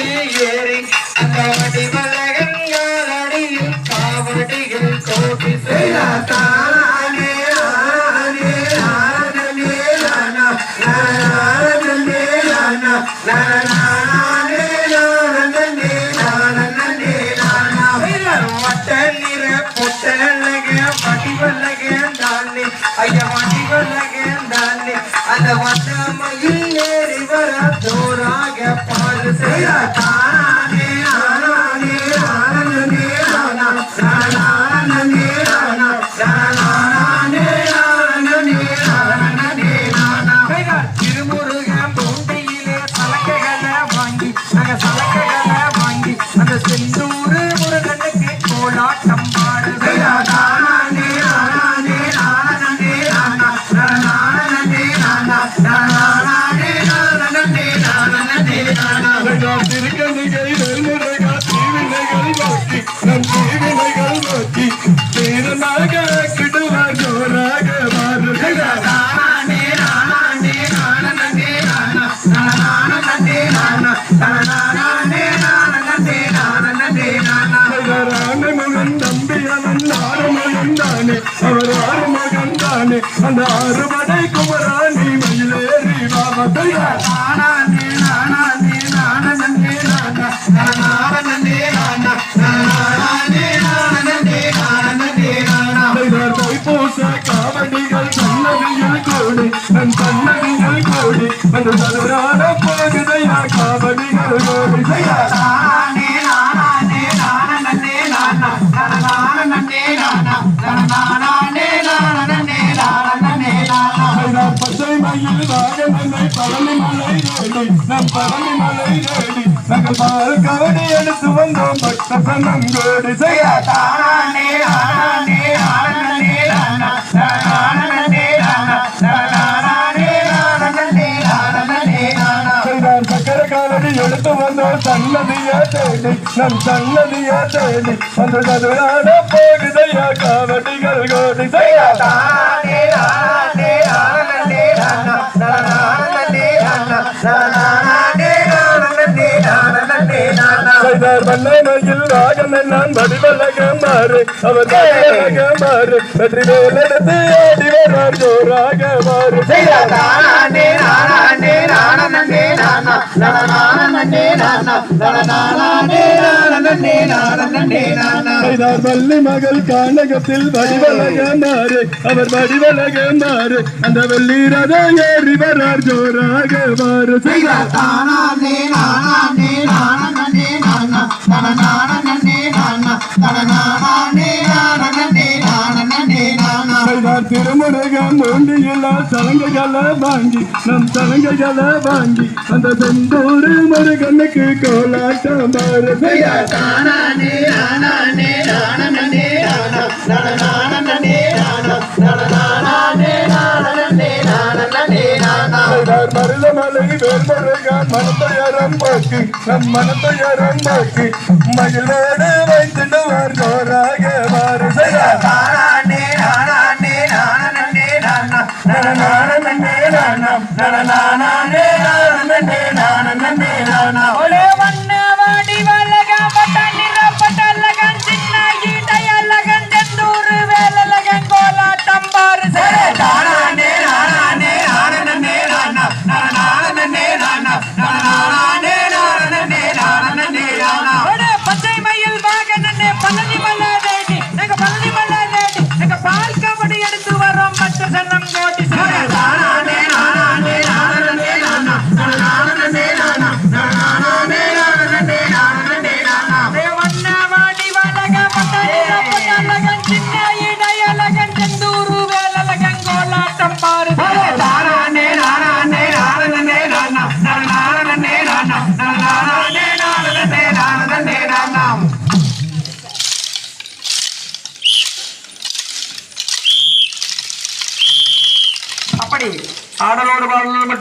மயில் ஏறி அந்த வடிவலகன் காலடியில் காவடியில் செய்த தானே ஆனே ஆனே நானே நானா வட்ட அந்த அறுபடை குமராணி மயிலேறி பாபத்தையார் நானே நானே நானே நானா நானே நானா நானே நானே நானே நானா அலைதார் தைப்பூச காவடிகள் சன்னதியில் கூடி நன் சன்னதியில் கூடி அந்த சதுரான பசை மயில் வாகனனை பழனி மலை நம் பழனி மலை நாங்கள் பால் கவடி எடுத்து வந்தோம் பக்த செய்ய தானே எடுத்து வந்தோம் சன்னதிய தேடி நம் சன்னதிய தேடி வந்து போகுதையா காவடிகள் கோடி செய்ய செய்தார் வல்லமையில் வாகனன் நான் வடிவலகம் மாறு. அவர் வடிவலகம் மாறு. வெற்றி வேலெடுத்து ஆடி வரார் ஜோராக மாறு. வள்ளி மகள் கானகத்தில் வடிவலகம் மாறு. அவர் வடிவலகம் மாறு. அந்த வெள்ளி ரதம் ஏறி வரார் ஜோராக மாறு. செய்தார் தானே நானே நானே திருமுருகன் மூண்டியெல்லாம் சலங்கைகளை வாங்கி நம் சலங்கைகளை வாங்கி அந்த செந்தூர் முருகனுக்கு கோலாட்டம் அம்பாக்கு நம் மனத்தை அறம்பாக்கு மயிலோடு வைத்துட்டு வார்கோராக வாரசையா நானே நானே நானே நானே நானா நானே நானே நானா சரணம் கோட்டி சரணம் பாரு. ആടലോട് പാടുന്നത്